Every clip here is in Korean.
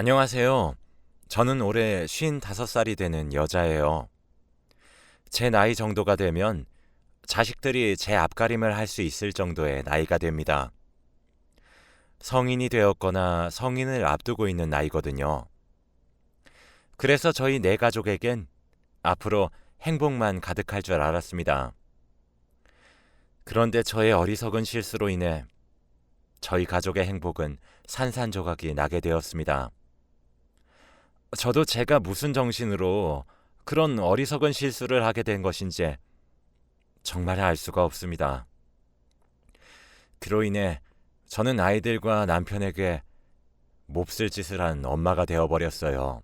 안녕하세요. 저는 올해 55살이 되는 여자예요. 제 나이 정도가 되면 자식들이 제 앞가림을 할 수 있을 정도의 나이가 됩니다. 성인이 되었거나 성인을 앞두고 있는 나이거든요. 그래서 저희 네 가족에겐 앞으로 행복만 가득할 줄 알았습니다. 그런데 저의 어리석은 실수로 인해 저희 가족의 행복은 산산조각이 나게 되었습니다. 저도 제가 무슨 정신으로 그런 어리석은 실수를 하게 된 것인지 정말 알 수가 없습니다. 그로 인해 저는 아이들과 남편에게 몹쓸 짓을 한 엄마가 되어버렸어요.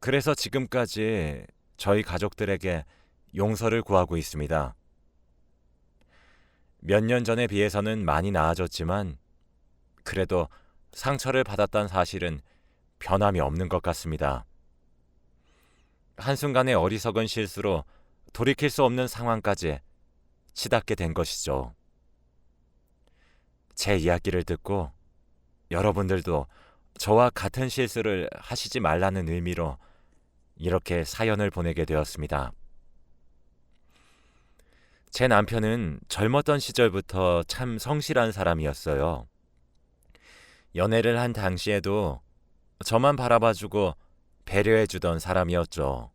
그래서 지금까지 저희 가족들에게 용서를 구하고 있습니다. 몇 년 전에 비해서는 많이 나아졌지만 그래도 상처를 받았던 사실은 변함이 없는 것 같습니다. 한순간의 어리석은 실수로 돌이킬 수 없는 상황까지 치닫게 된 것이죠. 제 이야기를 듣고 여러분들도 저와 같은 실수를 하시지 말라는 의미로 이렇게 사연을 보내게 되었습니다. 제 남편은 젊었던 시절부터 참 성실한 사람이었어요. 연애를 한 당시에도 저만 바라봐주고 배려해주던 사람이었죠.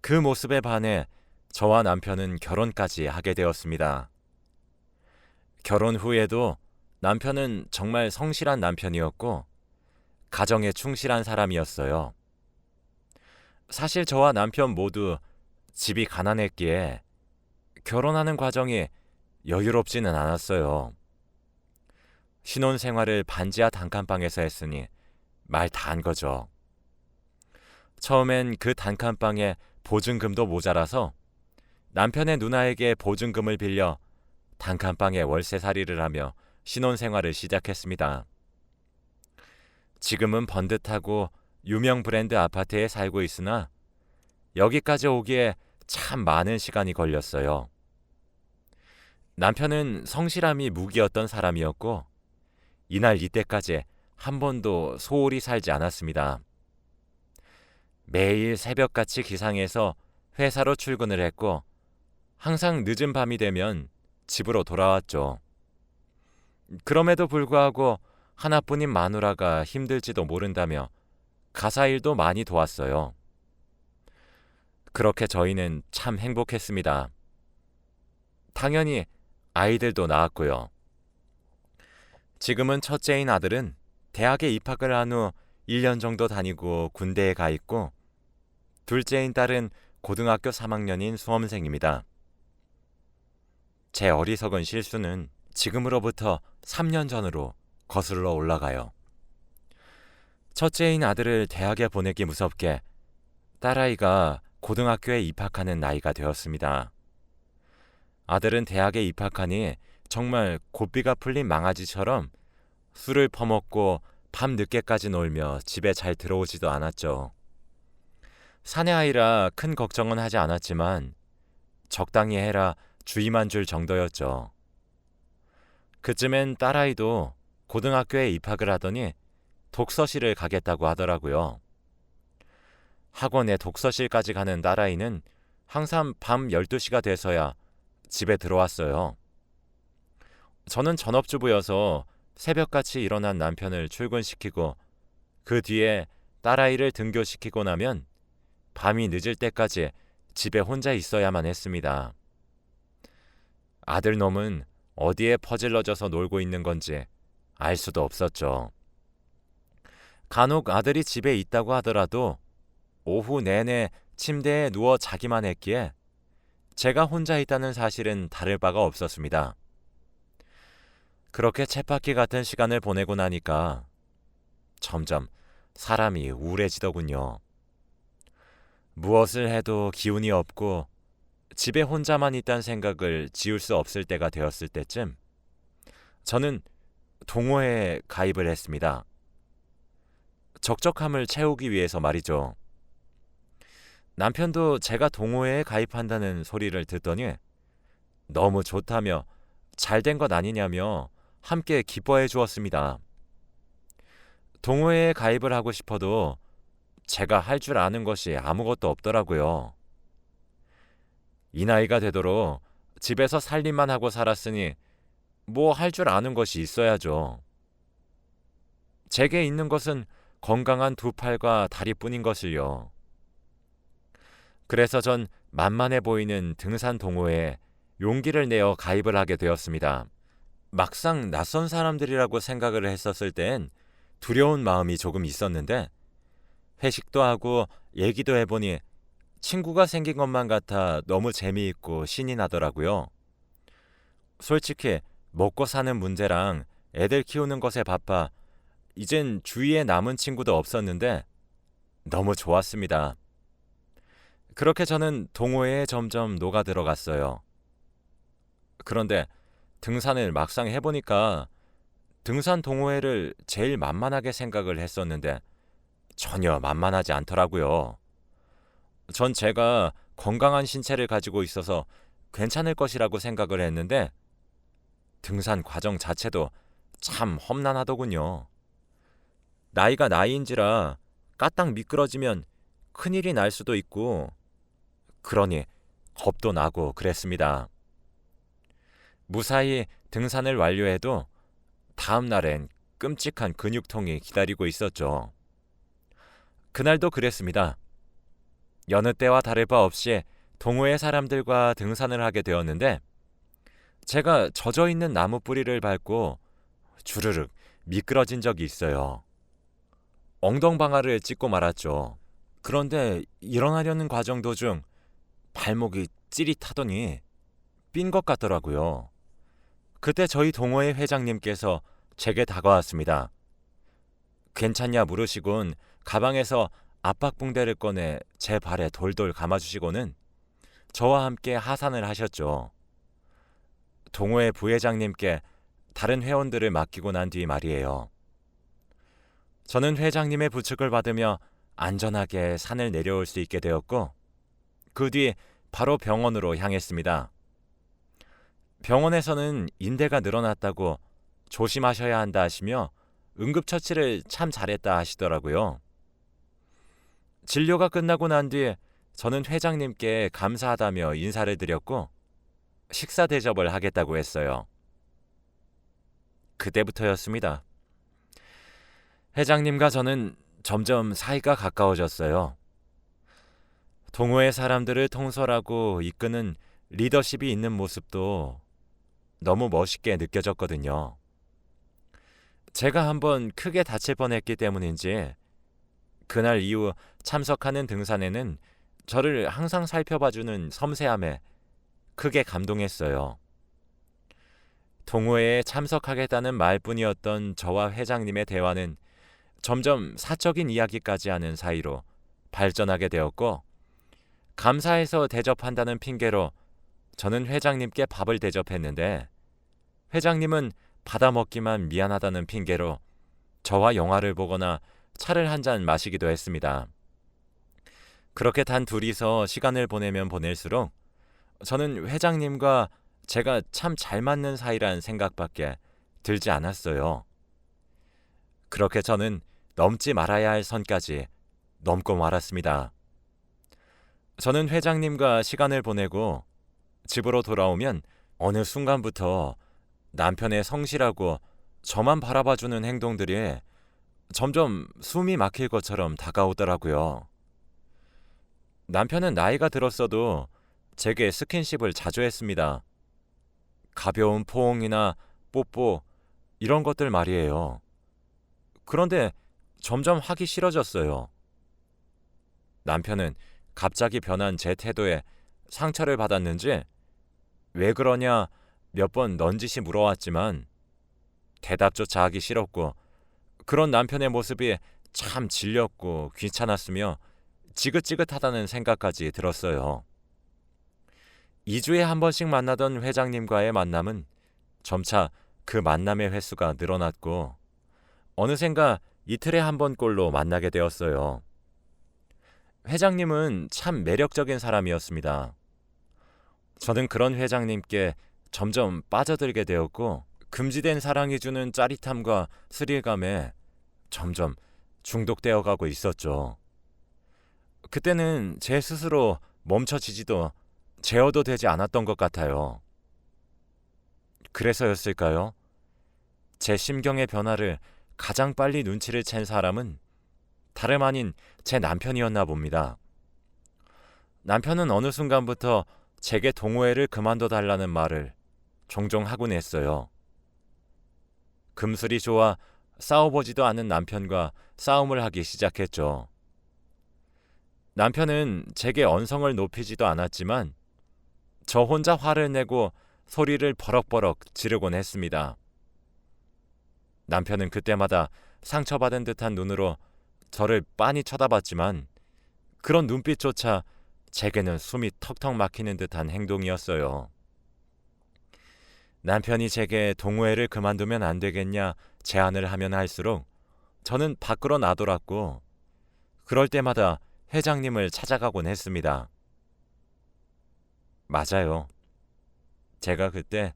그 모습에 반해 저와 남편은 결혼까지 하게 되었습니다. 결혼 후에도 남편은 정말 성실한 남편이었고, 가정에 충실한 사람이었어요. 사실 저와 남편 모두 집이 가난했기에 결혼하는 과정이 여유롭지는 않았어요. 신혼 생활을 반지하 단칸방에서 했으니 말 다 한 거죠. 처음엔 그 단칸방에 보증금도 모자라서 남편의 누나에게 보증금을 빌려 단칸방에 월세살이를 하며 신혼생활을 시작했습니다. 지금은 번듯하고 유명 브랜드 아파트에 살고 있으나 여기까지 오기에 참 많은 시간이 걸렸어요. 남편은 성실함이 무기였던 사람이었고 이날 이때까지 한 번도 소홀히 살지 않았습니다. 매일 새벽같이 기상해서 회사로 출근을 했고 항상 늦은 밤이 되면 집으로 돌아왔죠. 그럼에도 불구하고 하나뿐인 마누라가 힘들지도 모른다며 가사 일도 많이 도왔어요. 그렇게 저희는 참 행복했습니다. 당연히 아이들도 낳았고요. 지금은 첫째인 아들은 대학에 입학을 한 후 1년 정도 다니고 군대에 가 있고 둘째인 딸은 고등학교 3학년인 수험생입니다. 제 어리석은 실수는 지금으로부터 3년 전으로 거슬러 올라가요. 첫째인 아들을 대학에 보내기 무섭게 딸아이가 고등학교에 입학하는 나이가 되었습니다. 아들은 대학에 입학하니 정말 고삐가 풀린 망아지처럼 술을 퍼먹고 밤 늦게까지 놀며 집에 잘 들어오지도 않았죠. 사내 아이라 큰 걱정은 하지 않았지만 적당히 해라 주의만 줄 정도였죠. 그쯤엔 딸아이도 고등학교에 입학을 하더니 독서실을 가겠다고 하더라고요. 학원에 독서실까지 가는 딸아이는 항상 밤 12시가 돼서야 집에 들어왔어요. 저는 전업주부여서 새벽같이 일어난 남편을 출근시키고 그 뒤에 딸아이를 등교시키고 나면 밤이 늦을 때까지 집에 혼자 있어야만 했습니다. 아들 놈은 어디에 퍼질러져서 놀고 있는 건지 알 수도 없었죠. 간혹 아들이 집에 있다고 하더라도 오후 내내 침대에 누워 자기만 했기에 제가 혼자 있다는 사실은 다를 바가 없었습니다. 그렇게 쳇바퀴 같은 시간을 보내고 나니까 점점 사람이 우울해지더군요. 무엇을 해도 기운이 없고 집에 혼자만 있다는 생각을 지울 수 없을 때가 되었을 때쯤 저는 동호회에 가입을 했습니다. 적적함을 채우기 위해서 말이죠. 남편도 제가 동호회에 가입한다는 소리를 듣더니 너무 좋다며 잘 된 것 아니냐며 함께 기뻐해 주었습니다. 동호회에 가입을 하고 싶어도 제가 할 줄 아는 것이 아무것도 없더라고요. 이 나이가 되도록 집에서 살림만 하고 살았으니 뭐 할 줄 아는 것이 있어야죠. 제게 있는 것은 건강한 두 팔과 다리뿐인 것을요. 그래서 전 만만해 보이는 등산 동호회에 용기를 내어 가입을 하게 되었습니다. 막상 낯선 사람들이라고 생각을 했었을 땐 두려운 마음이 조금 있었는데 회식도 하고 얘기도 해보니 친구가 생긴 것만 같아 너무 재미있고 신이 나더라고요. 솔직히 먹고 사는 문제랑 애들 키우는 것에 바빠 이젠 주위에 남은 친구도 없었는데 너무 좋았습니다. 그렇게 저는 동호회에 점점 녹아 들어갔어요. 그런데 등산을 막상 해보니까 등산 동호회를 제일 만만하게 생각을 했었는데 전혀 만만하지 않더라고요. 전 제가 건강한 신체를 가지고 있어서 괜찮을 것이라고 생각을 했는데 등산 과정 자체도 참 험난하더군요. 나이가 나이인지라 까딱 미끄러지면 큰일이 날 수도 있고 그러니 겁도 나고 그랬습니다. 무사히 등산을 완료해도 다음 날엔 끔찍한 근육통이 기다리고 있었죠. 그날도 그랬습니다. 여느 때와 다를 바 없이 동호회 사람들과 등산을 하게 되었는데 제가 젖어 있는 나무 뿌리를 밟고 주르륵 미끄러진 적이 있어요. 엉덩방아를 찢고 말았죠. 그런데 일어나려는 과정 도중 발목이 찌릿하더니 삔 것 같더라고요. 그때 저희 동호회 회장님께서 제게 다가왔습니다. 괜찮냐 물으시곤 가방에서 압박붕대를 꺼내 제 발에 돌돌 감아주시고는 저와 함께 하산을 하셨죠. 동호회 부회장님께 다른 회원들을 맡기고 난 뒤 말이에요. 저는 회장님의 부축을 받으며 안전하게 산을 내려올 수 있게 되었고, 그 뒤 바로 병원으로 향했습니다. 병원에서는 인대가 늘어났다고 조심하셔야 한다 하시며 응급처치를 참 잘했다 하시더라고요. 진료가 끝나고 난뒤 저는 회장님께 감사하다며 인사를 드렸고 식사 대접을 하겠다고 했어요. 그때부터였습니다. 회장님과 저는 점점 사이가 가까워졌어요. 동호회 사람들을 통솔하고 이끄는 리더십이 있는 모습도 너무 멋있게 느껴졌거든요. 제가 한번 크게 다칠 뻔했기 때문인지 그날 이후 참석하는 등산에는 저를 항상 살펴봐주는 섬세함에 크게 감동했어요. 동호회에 참석하겠다는 말뿐이었던 저와 회장님의 대화는 점점 사적인 이야기까지 하는 사이로 발전하게 되었고, 감사해서 대접한다는 핑계로 저는 회장님께 밥을 대접했는데, 회장님은 받아먹기만 미안하다는 핑계로 저와 영화를 보거나 차를 한 잔 마시기도 했습니다. 그렇게 단 둘이서 시간을 보내면 보낼수록 저는 회장님과 제가 참 잘 맞는 사이란 생각밖에 들지 않았어요. 그렇게 저는 넘지 말아야 할 선까지 넘고 말았습니다. 저는 회장님과 시간을 보내고 집으로 돌아오면 어느 순간부터 남편의 성실하고 저만 바라봐주는 행동들이 점점 숨이 막힐 것처럼 다가오더라고요. 남편은 나이가 들었어도 제게 스킨십을 자주 했습니다. 가벼운 포옹이나 뽀뽀 이런 것들 말이에요. 그런데 점점 하기 싫어졌어요. 남편은 갑자기 변한 제 태도에 상처를 받았는지 왜 그러냐 몇 번 넌지시 물어왔지만 대답조차 하기 싫었고 그런 남편의 모습이 참 질렸고 귀찮았으며 지긋지긋하다는 생각까지 들었어요. 2주에 한 번씩 만나던 회장님과의 만남은 점차 그 만남의 횟수가 늘어났고 어느샌가 이틀에 한 번꼴로 만나게 되었어요. 회장님은 참 매력적인 사람이었습니다. 저는 그런 회장님께 점점 빠져들게 되었고 금지된 사랑이 주는 짜릿함과 스릴감에 점점 중독되어 가고 있었죠. 그때는 제 스스로 멈춰지지도 제어도 되지 않았던 것 같아요. 그래서였을까요? 제 심경의 변화를 가장 빨리 눈치를 챈 사람은 다름 아닌 제 남편이었나 봅니다. 남편은 어느 순간부터 제게 동호회를 그만둬 달라는 말을 종종 하곤 했어요. 금술이 좋아 싸워보지도 않은 남편과 싸움을 하기 시작했죠. 남편은 제게 언성을 높이지도 않았지만 저 혼자 화를 내고 소리를 버럭버럭 지르곤 했습니다. 남편은 그때마다 상처받은 듯한 눈으로 저를 빤히 쳐다봤지만 그런 눈빛조차 제게는 숨이 턱턱 막히는 듯한 행동이었어요. 남편이 제게 동호회를 그만두면 안 되겠냐 제안을 하면 할수록 저는 밖으로 나돌았고 그럴 때마다 회장님을 찾아가곤 했습니다. 맞아요. 제가 그때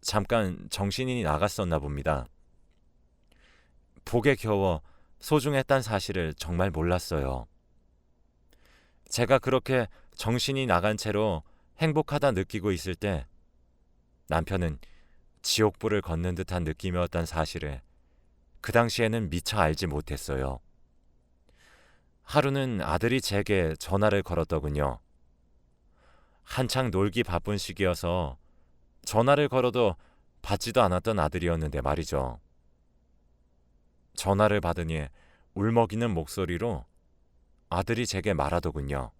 잠깐 정신이 나갔었나 봅니다. 복에 겨워 소중했단 사실을 정말 몰랐어요. 제가 그렇게 정신이 나간 채로 행복하다 느끼고 있을 때 남편은 지옥불을 걷는 듯한 느낌이었단 사실을 그 당시에는 미처 알지 못했어요. 하루는 아들이 제게 전화를 걸었더군요. 한창 놀기 바쁜 시기여서 전화를 걸어도 받지도 않았던 아들이었는데 말이죠. 전화를 받으니 울먹이는 목소리로 아들이 제게 말하더군요.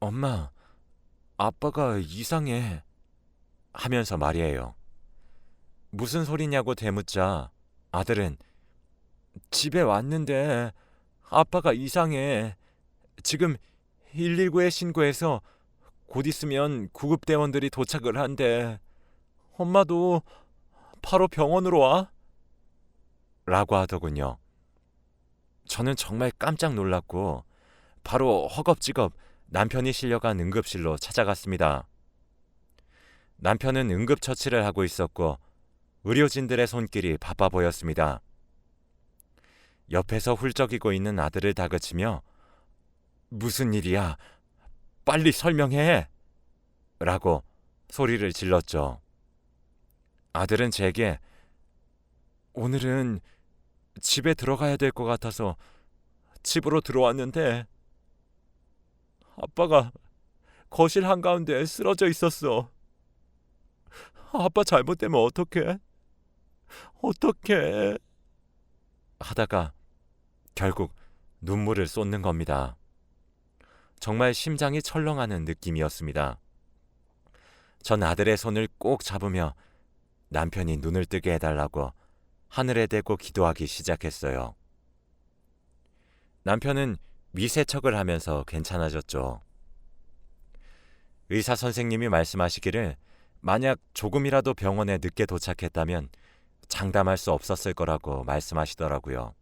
엄마, 아빠가 이상해. 하면서 말이에요. 무슨 소리냐고 되묻자 아들은 집에 왔는데 아빠가 이상해. 지금 119에 신고해서 곧 있으면 구급대원들이 도착을 한대. 엄마도 바로 병원으로 와. 라고 하더군요. 저는 정말 깜짝 놀랐고 바로 허겁지겁 남편이 실려간 응급실로 찾아갔습니다. 남편은 응급처치를 하고 있었고 의료진들의 손길이 바빠 보였습니다. 옆에서 훌쩍이고 있는 아들을 다그치며 무슨 일이야? 빨리 설명해! 라고 소리를 질렀죠. 아들은 제게 오늘은 집에 들어가야 될 것 같아서 집으로 들어왔는데 아빠가 거실 한가운데 쓰러져 있었어. 아빠 잘못되면 어떡해? 어떡해? 하다가 결국 눈물을 쏟는 겁니다. 정말 심장이 철렁하는 느낌이었습니다. 전 아들의 손을 꼭 잡으며 남편이 눈을 뜨게 해달라고 하늘에 대고 기도하기 시작했어요. 남편은 미세척을 하면서 괜찮아졌죠. 의사 선생님이 말씀하시기를 만약 조금이라도 병원에 늦게 도착했다면 장담할 수 없었을 거라고 말씀하시더라고요.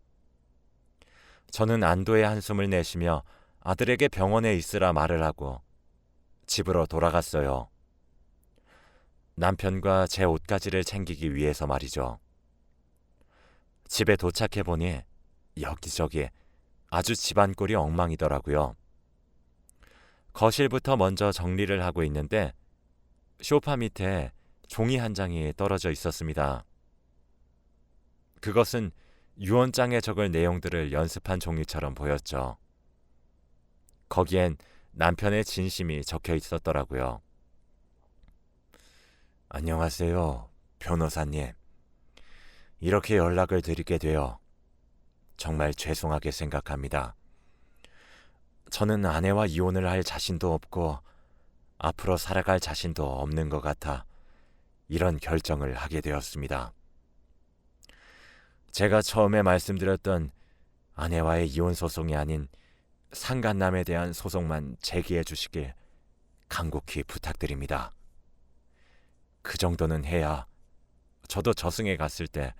저는 안도의 한숨을 내쉬며 아들에게 병원에 있으라 말을 하고 집으로 돌아갔어요. 남편과 제 옷가지를 챙기기 위해서 말이죠. 집에 도착해 보니 여기저기 아주 집안 꼴이 엉망이더라고요. 거실부터 먼저 정리를 하고 있는데 쇼파 밑에 종이 한 장이 떨어져 있었습니다. 그것은 유언장에 적을 내용들을 연습한 종이처럼 보였죠. 거기엔 남편의 진심이 적혀 있었더라고요. 안녕하세요, 변호사님. 이렇게 연락을 드리게 되어 정말 죄송하게 생각합니다. 저는 아내와 이혼을 할 자신도 없고 앞으로 살아갈 자신도 없는 것 같아 이런 결정을 하게 되었습니다. 제가 처음에 말씀드렸던 아내와의 이혼 소송이 아닌 상간남에 대한 소송만 제기해 주시길 간곡히 부탁드립니다. 그 정도는 해야 저도 저승에 갔을 때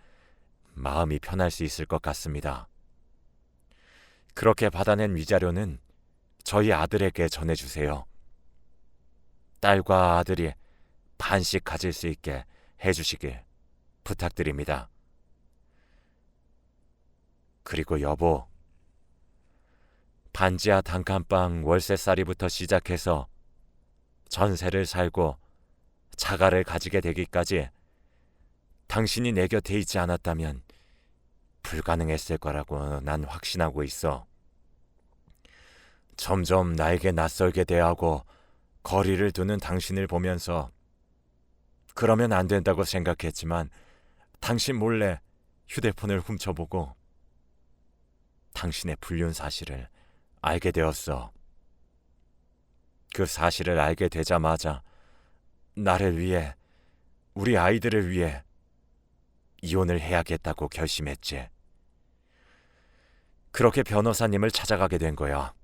마음이 편할 수 있을 것 같습니다. 그렇게 받아낸 위자료는 저희 아들에게 전해주세요. 딸과 아들이 반씩 가질 수 있게 해주시길 부탁드립니다. 그리고 여보, 반지하 단칸방 월세살이부터 시작해서 전세를 살고 자가를 가지게 되기까지 당신이 내 곁에 있지 않았다면 불가능했을 거라고 난 확신하고 있어. 점점 나에게 낯설게 대하고 거리를 두는 당신을 보면서 그러면 안 된다고 생각했지만 당신 몰래 휴대폰을 훔쳐보고 당신의 불륜 사실을 알게 되었어. 그 사실을 알게 되자마자 나를 위해 우리 아이들을 위해 이혼을 해야겠다고 결심했지. 그렇게 변호사님을 찾아가게 된 거야.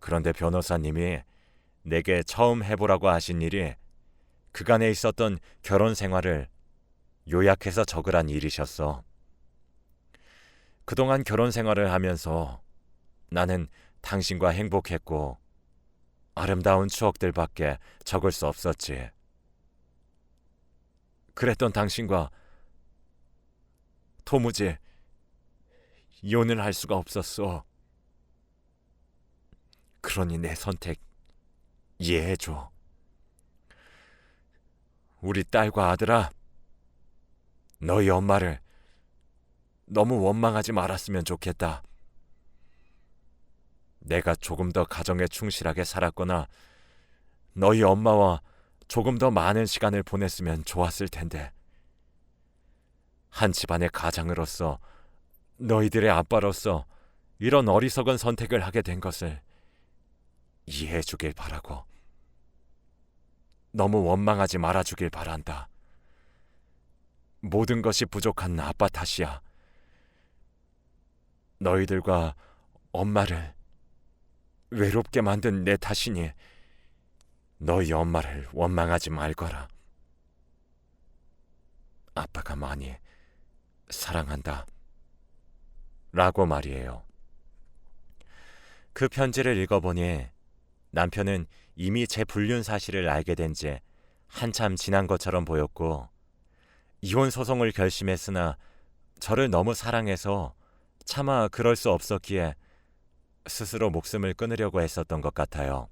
그런데 변호사님이 내게 처음 해보라고 하신 일이 그간에 있었던 결혼 생활을 요약해서 적으란 일이셨어. 그동안 결혼 생활을 하면서 나는 당신과 행복했고 아름다운 추억들밖에 적을 수 없었지. 그랬던 당신과 도무지 이혼을 할 수가 없었어. 그러니 내 선택 이해해줘. 우리 딸과 아들아, 너희 엄마를 너무 원망하지 말았으면 좋겠다. 내가 조금 더 가정에 충실하게 살았거나 너희 엄마와 조금 더 많은 시간을 보냈으면 좋았을 텐데. 한 집안의 가장으로서 너희들의 아빠로서 이런 어리석은 선택을 하게 된 것을 이해해 주길 바라고. 너무 원망하지 말아 주길 바란다. 모든 것이 부족한 아빠 탓이야. 너희들과 엄마를 외롭게 만든 내 탓이니 너희 엄마를 원망하지 말거라. 아빠가 많이 사랑한다. 라고 말이에요. 그 편지를 읽어보니 남편은 이미 제 불륜 사실을 알게 된 지 한참 지난 것처럼 보였고 이혼 소송을 결심했으나 저를 너무 사랑해서 차마 그럴 수 없었기에 스스로 목숨을 끊으려고 했었던 것 같아요.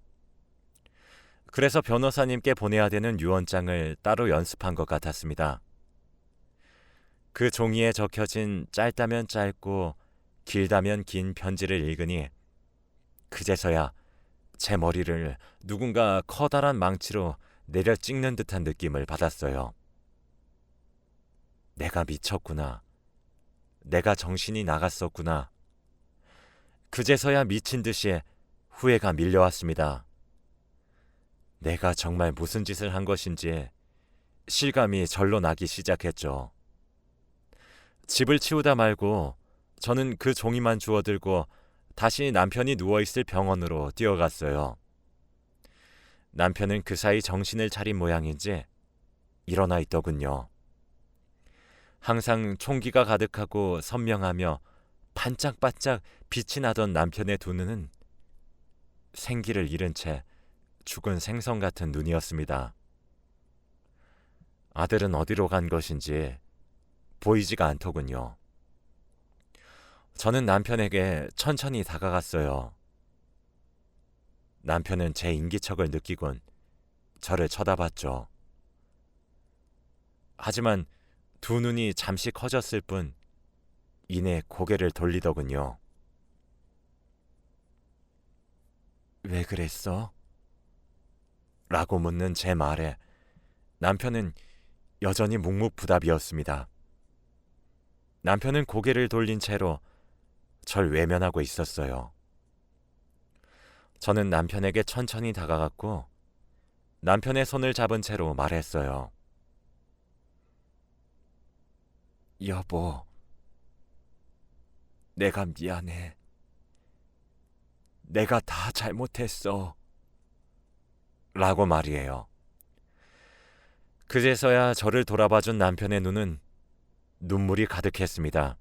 그래서 변호사님께 보내야 되는 유언장을 따로 연습한 것 같았습니다. 그 종이에 적혀진 짧다면 짧고 길다면 긴 편지를 읽으니 그제서야 제 머리를 누군가 커다란 망치로 내려 찍는 듯한 느낌을 받았어요. 내가 미쳤구나. 내가 정신이 나갔었구나. 그제서야 미친 듯이 후회가 밀려왔습니다. 내가 정말 무슨 짓을 한 것인지 실감이 절로 나기 시작했죠. 집을 치우다 말고 저는 그 종이만 주워들고 다시 남편이 누워있을 병원으로 뛰어갔어요. 남편은 그 사이 정신을 차린 모양인지 일어나 있더군요. 항상 총기가 가득하고 선명하며 반짝반짝 빛이 나던 남편의 두 눈은 생기를 잃은 채 죽은 생선 같은 눈이었습니다. 아들은 어디로 간 것인지 보이지가 않더군요. 저는 남편에게 천천히 다가갔어요. 남편은 제 인기척을 느끼곤 저를 쳐다봤죠. 하지만 두 눈이 잠시 커졌을 뿐 이내 고개를 돌리더군요. 왜 그랬어? 라고 묻는 제 말에 남편은 여전히 묵묵부답이었습니다. 남편은 고개를 돌린 채로 절 외면하고 있었어요. 저는 남편에게 천천히 다가갔고 남편의 손을 잡은 채로 말했어요. 여보, 내가 미안해. 내가 다 잘못했어. 라고 말이에요. 그제서야 저를 돌아봐준 남편의 눈은 눈물이 가득했습니다.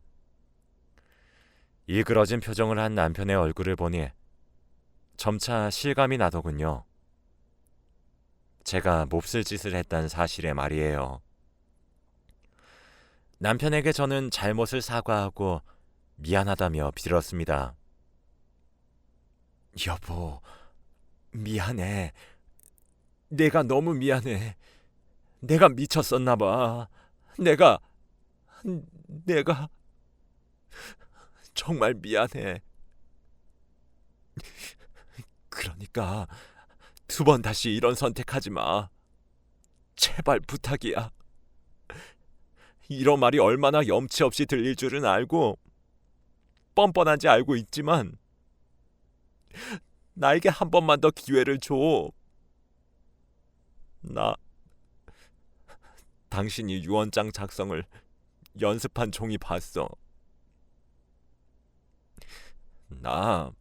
일그러진 표정을 한 남편의 얼굴을 보니 점차 실감이 나더군요. 제가 몹쓸 짓을 했다는 사실에 말이에요. 남편에게 저는 잘못을 사과하고 미안하다며 빌었습니다. 여보, 미안해. 내가 너무 미안해. 내가 미쳤었나 봐. 내가, 내가, 정말 미안해. 그러니까, 두 번 다시 이런 선택하지 마. 제발 부탁이야. 이런 말이 얼마나 염치 없이 들릴 줄은 알고, 뻔뻔한지 알고 있지만, 나에게 한 번만 더 기회를 줘. 나 당신이 유언장 작성을 연습한 종이 봤어. 나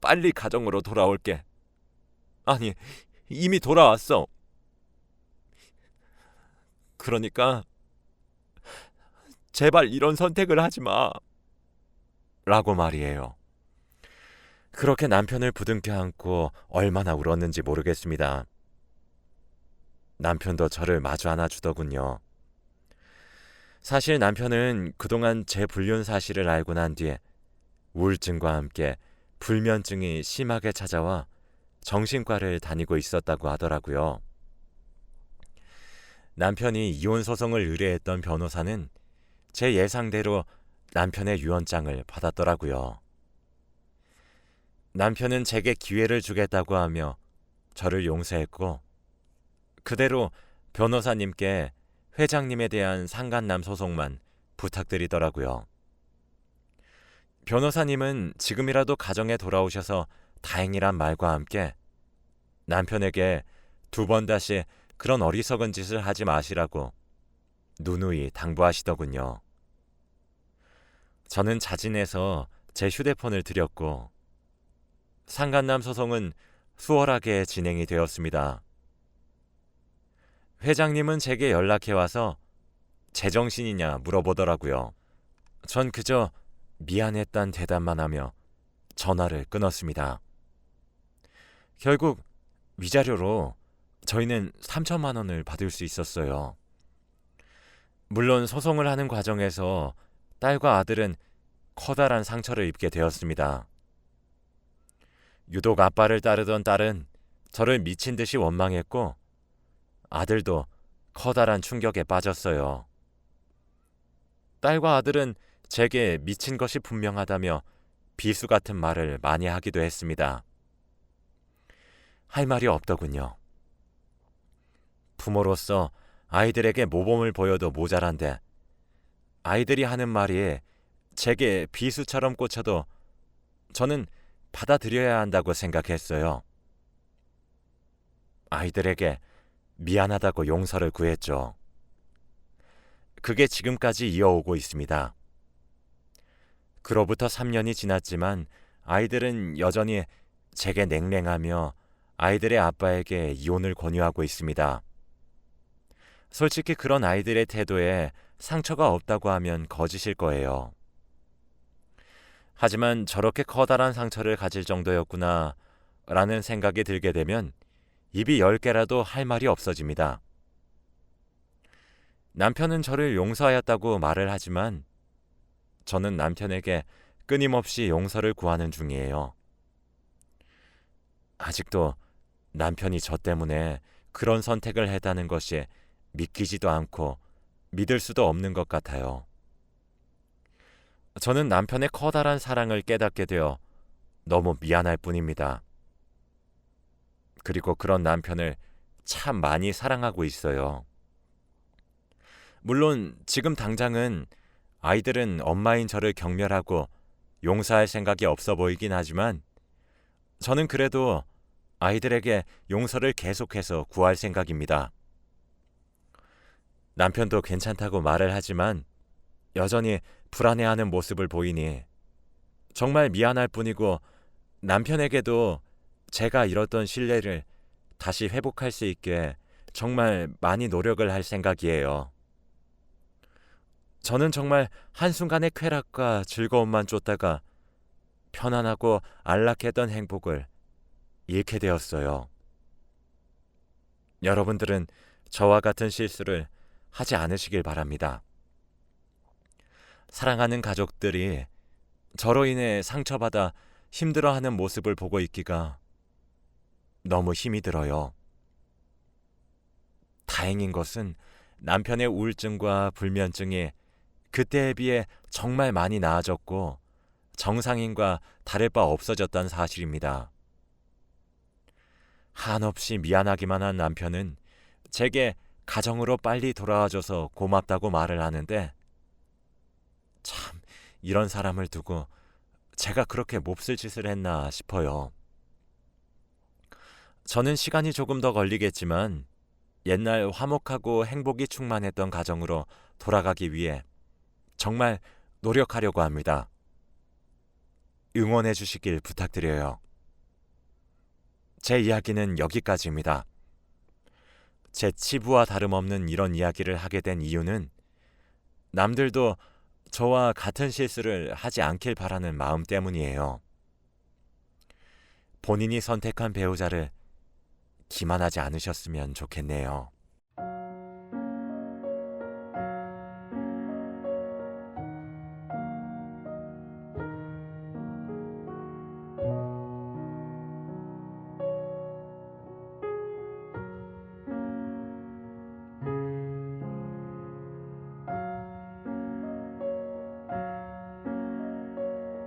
빨리 가정으로 돌아올게. 아니, 이미 돌아왔어. 그러니까 제발 이런 선택을 하지 마. 라고 말이에요. 그렇게 남편을 부둥켜 안고 얼마나 울었는지 모르겠습니다. 남편도 저를 마주 안아 주더군요. 사실 남편은 그동안 제 불륜 사실을 알고 난 뒤에 우울증과 함께 불면증이 심하게 찾아와 정신과를 다니고 있었다고 하더라고요. 남편이 이혼 소송을 의뢰했던 변호사는 제 예상대로 남편의 유언장을 받았더라고요. 남편은 제게 기회를 주겠다고 하며 저를 용서했고 그대로 변호사님께 회장님에 대한 상간남 소송만 부탁드리더라고요. 변호사님은 지금이라도 가정에 돌아오셔서 다행이란 말과 함께 남편에게 두 번 다시 그런 어리석은 짓을 하지 마시라고 누누이 당부하시더군요. 저는 자진해서 제 휴대폰을 드렸고 상간남 소송은 수월하게 진행이 되었습니다. 회장님은 제게 연락해 와서 제정신이냐 물어보더라고요. 전 그저 미안했단 대답만 하며 전화를 끊었습니다. 결국 위자료로 저희는 3천만 원을 받을 수 있었어요. 물론 소송을 하는 과정에서 딸과 아들은 커다란 상처를 입게 되었습니다. 유독 아빠를 따르던 딸은 저를 미친 듯이 원망했고 아들도 커다란 충격에 빠졌어요. 딸과 아들은 제게 미친 것이 분명하다며 비수 같은 말을 많이 하기도 했습니다. 할 말이 없더군요. 부모로서 아이들에게 모범을 보여도 모자란데 아이들이 하는 말이 제게 비수처럼 꽂혀도 저는 받아들여야 한다고 생각했어요. 아이들에게 미안하다고 용서를 구했죠. 그게 지금까지 이어오고 있습니다. 그로부터 3년이 지났지만 아이들은 여전히 제게 냉랭하며 아이들의 아빠에게 이혼을 권유하고 있습니다. 솔직히 그런 아이들의 태도에 상처가 없다고 하면 거짓일 거예요. 하지만 저렇게 커다란 상처를 가질 정도였구나 라는 생각이 들게 되면 입이 열 개라도 할 말이 없어집니다. 남편은 저를 용서하였다고 말을 하지만 저는 남편에게 끊임없이 용서를 구하는 중이에요. 아직도 남편이 저 때문에 그런 선택을 했다는 것이 믿기지도 않고 믿을 수도 없는 것 같아요. 저는 남편의 커다란 사랑을 깨닫게 되어 너무 미안할 뿐입니다. 그리고 그런 남편을 참 많이 사랑하고 있어요. 물론 지금 당장은 아이들은 엄마인 저를 경멸하고 용서할 생각이 없어 보이긴 하지만 저는 그래도 아이들에게 용서를 계속해서 구할 생각입니다. 남편도 괜찮다고 말을 하지만 여전히 불안해하는 모습을 보이니 정말 미안할 뿐이고 남편에게도 제가 잃었던 신뢰를 다시 회복할 수 있게 정말 많이 노력을 할 생각이에요. 저는 정말 한순간의 쾌락과 즐거움만 쫓다가 편안하고 안락했던 행복을 잃게 되었어요. 여러분들은 저와 같은 실수를 하지 않으시길 바랍니다. 사랑하는 가족들이 저로 인해 상처받아 힘들어하는 모습을 보고 있기가 너무 힘이 들어요. 다행인 것은 남편의 우울증과 불면증이 그때에 비해 정말 많이 나아졌고 정상인과 다를 바 없어졌다는 사실입니다. 한없이 미안하기만 한 남편은 제게 가정으로 빨리 돌아와줘서 고맙다고 말을 하는데 참 이런 사람을 두고 제가 그렇게 몹쓸 짓을 했나 싶어요. 저는 시간이 조금 더 걸리겠지만 옛날 화목하고 행복이 충만했던 가정으로 돌아가기 위해 정말 노력하려고 합니다. 응원해 주시길 부탁드려요. 제 이야기는 여기까지입니다. 제 치부와 다름없는 이런 이야기를 하게 된 이유는 남들도 저와 같은 실수를 하지 않길 바라는 마음 때문이에요. 본인이 선택한 배우자를 기만하지 않으셨으면 좋겠네요.